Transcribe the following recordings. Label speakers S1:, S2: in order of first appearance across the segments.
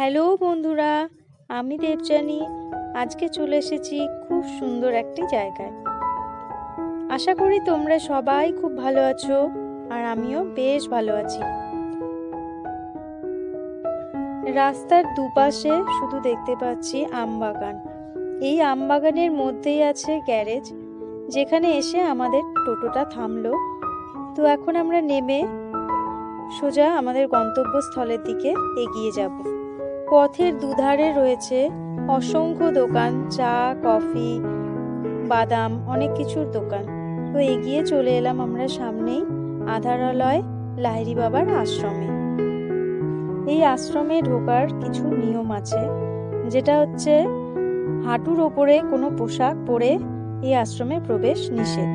S1: Hello বন্ধুরা, আমি দেবজানি আজকে চলে এসেছি খুব সুন্দর একটি জায়গায়। আশা করি তোমরা সবাই খুব ভালো আছো আর আমিও বেশ ভালো আছি। রাস্তার দুপাশে শুধু দেখতে পাচ্ছি আমবাগান এই আমবাগানের মধ্যেই আছে গ্যারেজ, যেখানে এসে আমাদের টোটোটা থামলো। তো এখন আমরা নেমে সোজা আমাদের গন্তব্যস্থলের দিকে এগিয়ে যাব। পথের দুধারে রয়েছে অসংখ্য দোকান, চা, কফি, বাদাম, অনেক কিছুর দোকান। তো এগিয়ে চলে এলাম আমরা সামনেই আধারালয় লাহিরি বাবার আশ্রমে। এই আশ্রমে ঢোকার কিছু নিয়ম আছে, যেটা হচ্ছে হাঁটুর ওপরে কোনো পোশাক পরে এই আশ্রমে প্রবেশ নিষেধ।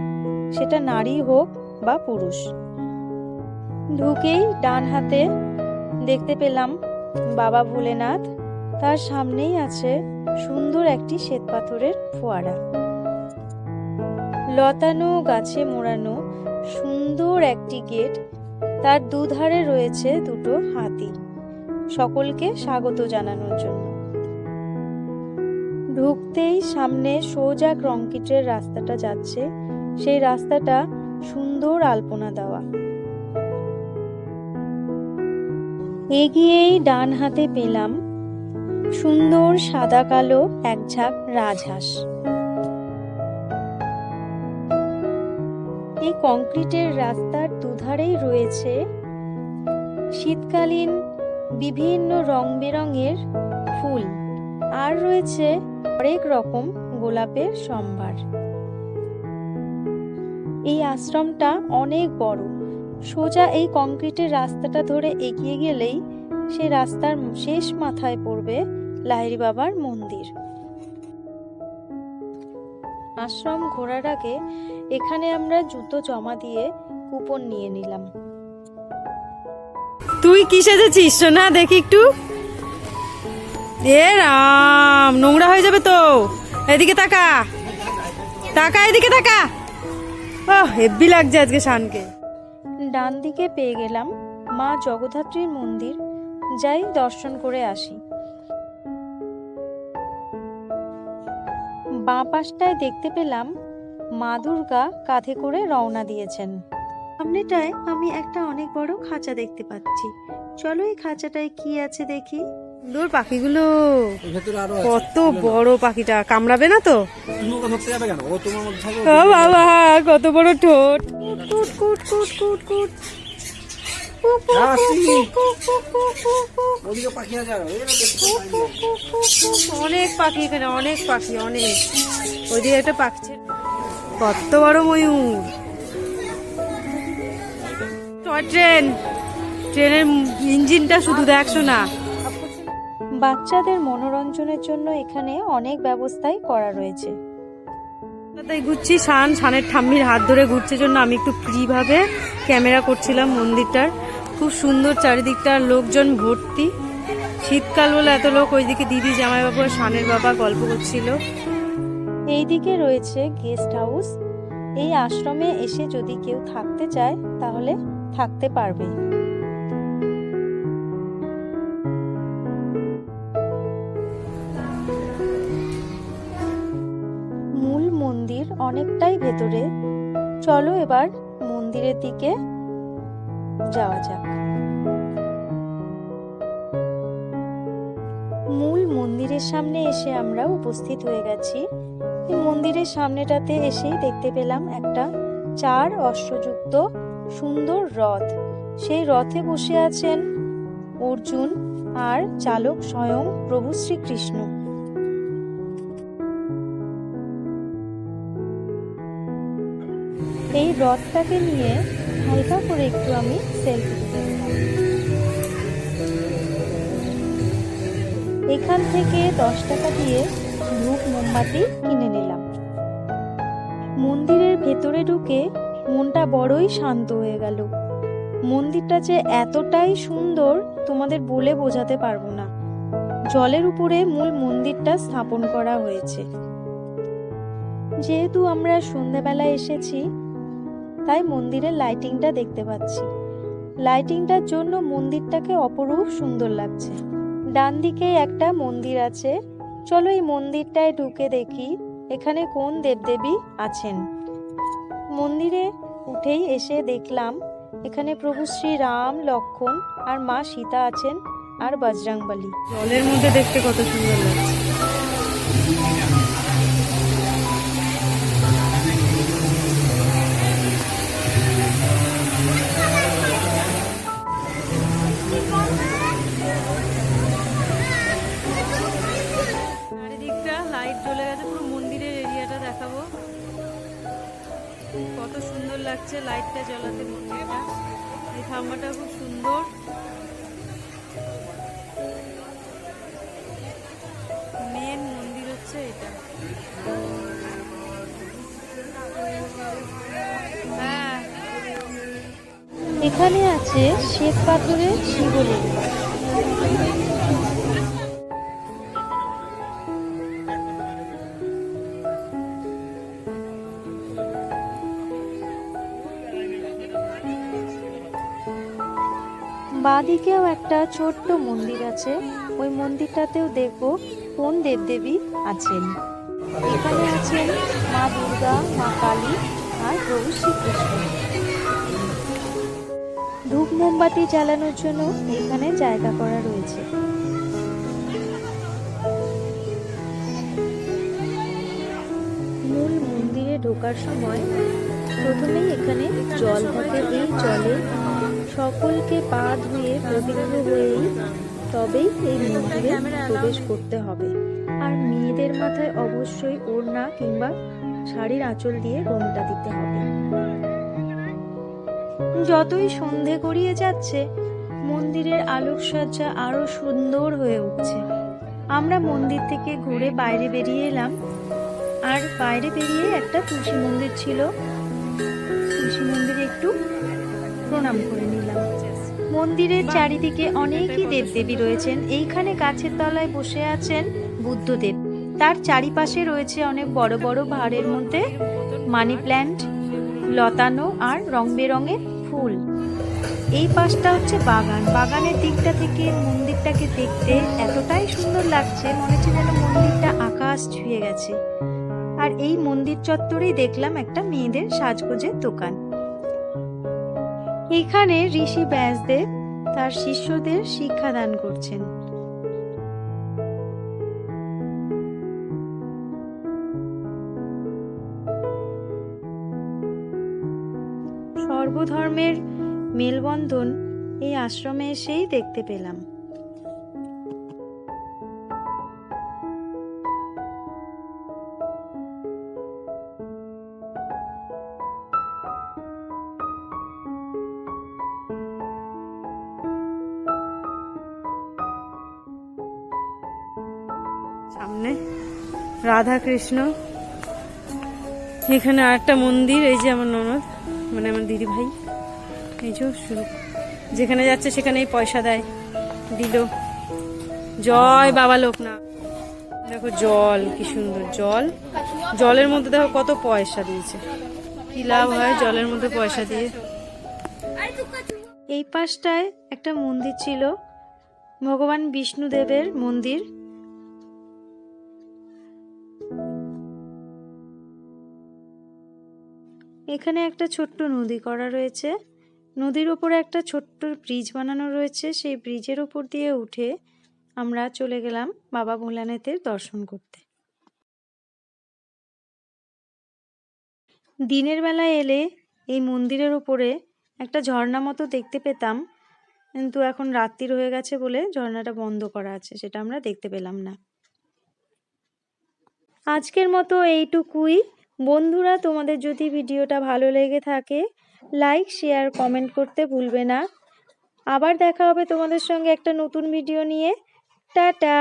S1: সেটা নারী হোক বা পুরুষ। ঢুকেই ডান হাতে দেখতে পেলাম বাবা ভোলেনাথ, তার সামনেই আছে সুন্দর একটি শ্বেতপাথরের ফোয়ারা। লতানো গাছে মোড়ানো সুন্দর একটি গেট, তার দুধারে রয়েছে দুটো হাতি। সকলকে স্বাগত জানানোর জন্য। ঢুকতেই সামনে সোজা কংক্রিটের রাস্তাটা যাচ্ছে। সেই রাস্তাটা সুন্দর আলপনা দেওয়া। এগিয়েই ডান হাতে পেলাম সুন্দর সাদা কালো এক ঝাঁক রাজহাঁস। এই কংক্রিটের রাস্তার দুধারেই রয়েছে শীতকালীন বিভিন্ন রং বেরঙের ফুল। আর রয়েছে অনেক রকম গোলাপের সম্ভার। এই আশ্রমটা অনেক বড়। সোজা এই কংক্রিটের রাস্তাটা ধরে এগিয়ে গেলেই সে রাস্তার শেষ মাথায় পড়বে লাহিরি বাবার মন্দির। আশ্রম ঘোরার আগে এখানে আমরা জুতো জমা দিয়ে কুপন নিয়ে নিলাম।
S2: তুই কি সেজেছিস? সোনা দেখি একটু। এ রাম, নোংরা হয়ে যাবে তো। এদিকে তাকা। তাকা, এদিকে তাকা। ও হেব্বি লাগছে আজকে শানকে।
S1: ডান দিকে পেয়ে গেলাম মা জগদ্ধাত্রীর মন্দির। যাই দর্শন করে আসি। বাঁ পাশটায় দেখতে পেলাম মা দুর্গা কাঁধে করে রওনা দিয়েছেন। সামনেটায় আমি একটা অনেক বড় খাঁচা দেখতে পাচ্ছি। চলো এই খাঁচাটায় কি আছে দেখি।
S2: সুন্দর পাখিগুলো কত বড় পাখিটা কামড়াবে না তো বাবা কত বড় ঠোঁট কুট কুট কুট কুট কুট। অনেক পাখি এখানে অনেক পাখি অনেক ওইদিকে একটা পাখি ছিল। কত বড় ময়ূর টয় ট্রেন ট্রেনের ইঞ্জিনটা শুধু দেখছ না
S1: বাচ্চাদের মনোরঞ্জনের জন্য এখানে অনেক ব্যবস্থাই করা রয়েছে।
S2: তাই ঘুরছি শান শানের ঠাম্মির হাত ধরে ঘুরছে জন্য আমি একটু ফ্রিভাবে ক্যামেরা করছিলাম মন্দিরটার। খুব সুন্দর চারিদিকটার লোকজন ভর্তি। শীতকাল বলে এত লোক ওইদিকে দিদি জামাইবাবু আর শানের বাবা গল্প করছিল।
S1: এইদিকে রয়েছে গেস্ট হাউস। এই আশ্রমে এসে যদি কেউ থাকতে চায় তাহলে থাকতে পারবে অনেকটাই ভেতরে। চলো এবার মন্দিরের দিকে যাওয়া যাক। মূল মন্দিরের সামনে এসে আমরা উপস্থিত হয়ে গেছি। মন্দিরের সামনেটাতে এসেই দেখতে পেলাম একটা চার অশ্বযুক্ত সুন্দর রথ। সেই রথে বসে আছেন অর্জুন আর চালক স্বয়ং প্রভু শ্রীকৃষ্ণ। এই রথটাকে নিয়ে হালকা করে একটু আমি সেলফি এখান থেকে দশ টাকা দিয়ে ধূপ মোমবাতি কিনে নিলাম। মন্দিরের ভেতরে ঢুকে মনটা বড়ই শান্ত হয়ে গেল। মন্দিরটা যে এতটাই সুন্দর তোমাদের বলে বোঝাতে পারব না। জলের উপরে মূল মন্দিরটা স্থাপন করা হয়েছে। যেহেতু আমরা সন্ধেবেলা এসেছি তাই মন্দিরের লাইটিংটা দেখতে পাচ্ছি। লাইটিংটার জন্য মন্দিরটাকে অপরূপ সুন্দর লাগছে। ডান দিকে একটা মন্দির আছে। চলো এই মন্দিরটায় ঢুকে দেখি এখানে কোন দেবদেবী আছেন। মন্দিরে উঠেই এসে দেখলাম এখানে প্রভু শ্রী রাম, লক্ষণ আর মা সীতা আছেন আর বজরংবলী।
S2: জলের মধ্যে দেখতে কত সুন্দর লাগছে। জ্বলাতে মন্দিরটা এই থাম্বাটা খুব সুন্দর। মেন মন্দির হচ্ছে এটা। হ্যাঁ।
S1: এখানে আছে শ্বেত পাথরের শিবলিঙ্গ। বাঁদিকেও একটা ছোট্ট মন্দির আছে। ওই মন্দিরটাতেও দেখব কোন দেবদেবী আছেন। এখানে আছেন মা দুর্গা, মা কালী আর প্রভু শ্রীকৃষ্ণ। ধূপ মোমবাতি জ্বালানোর জন্য এখানে জায়গা করা রয়েছে। মূল মন্দিরে ঢোকার সময় প্রথমেই এখানে জল থাকে। এই জলে সকলকে পা ধুয়ে পবিত্র হয়েই তবেই এই মন্দিরে প্রবেশ করতে হবে। আর মেয়েদের মাথায় অবশ্যই ওড়না কিংবা শাড়ির আঁচল দিয়ে ঘোমটা দিতে হবে। যতই সন্ধে গড়িয়ে যাচ্ছে, মন্দিরের আলোকসজ্জা আরও সুন্দর হয়ে উঠছে। আমরা মন্দির থেকে ঘুরে বাইরে বেরিয়ে এলাম। আর বাইরে বেরিয়ে একটা তুলসী মন্দির ছিল। প্রণাম করে নিলাম। মন্দিরের চারিদিকে অনেকই দেবদেবী রয়েছেন। এইখানে গাছের তলায় বসে আছেন বুদ্ধদেব। তার চারিপাশে রয়েছে অনেক বড় বড় ভাড়ের মধ্যে মানি প্ল্যান্ট লতানো আর রং বেরঙের ফুল। এই পাশটা হচ্ছে বাগান। বাগানের দিকটা থেকে মন্দিরটাকে দেখতে এতটাই সুন্দর লাগছে মনে হচ্ছে যেন মন্দিরটা আকাশ ছুঁয়ে গেছে। আর এই মন্দির চত্বরেই দেখলাম একটা মেয়েদের সাজগোজের দোকান। এখানে ঋষি ব্যাসদেব তার শিষ্যদের শিক্ষাদান করছেন। সর্বধর্মের মেলবন্ধন এই আশ্রমে এসেই দেখতে পেলাম।
S2: রাধা কৃষ্ণ এখানে আরেকটা মন্দির, এই যে আমার ননদ মানে আমার দিদি ভাই এই যে শুরু। যেখানে যাচ্ছে সেখানেই পয়সা দেয়। দিল। জয় বাবা লোকনাথ। দেখো জল, কি সুন্দর জল। জলের মধ্যে দেখো কত পয়সা দিয়েছে। কি লাভ হয় জলের মধ্যে পয়সা দিয়ে।
S1: এই পাশটায় একটা মন্দির ছিল। ভগবান বিষ্ণুদেবের মন্দির। এখানে একটা ছোট্ট নদী করা রয়েছে। নদীর ওপরে একটা ছোট্ট ব্রিজ বানানো রয়েছে। সেই ব্রিজের ওপর দিয়ে উঠে আমরা চলে গেলাম বাবা ভোলানাথের দর্শন করতে। দিনের বেলায় এলে এই মন্দিরের ওপরে একটা ঝর্ণা মতো দেখতে পেতাম। কিন্তু এখন রাত্রির হয়ে গেছে বলে ঝর্ণাটা বন্ধ করা আছে, সেটা আমরা দেখতে পেলাম না। আজকের মতো এইটুকুই। বন্ধুরা, তোমাদের যদি ভিডিওটা ভালো লেগে থাকে লাইক শেয়ার কমেন্ট করতে ভুলবে না। আবার দেখা হবে তোমাদের সঙ্গে একটা নতুন ভিডিও নিয়ে। টাটা!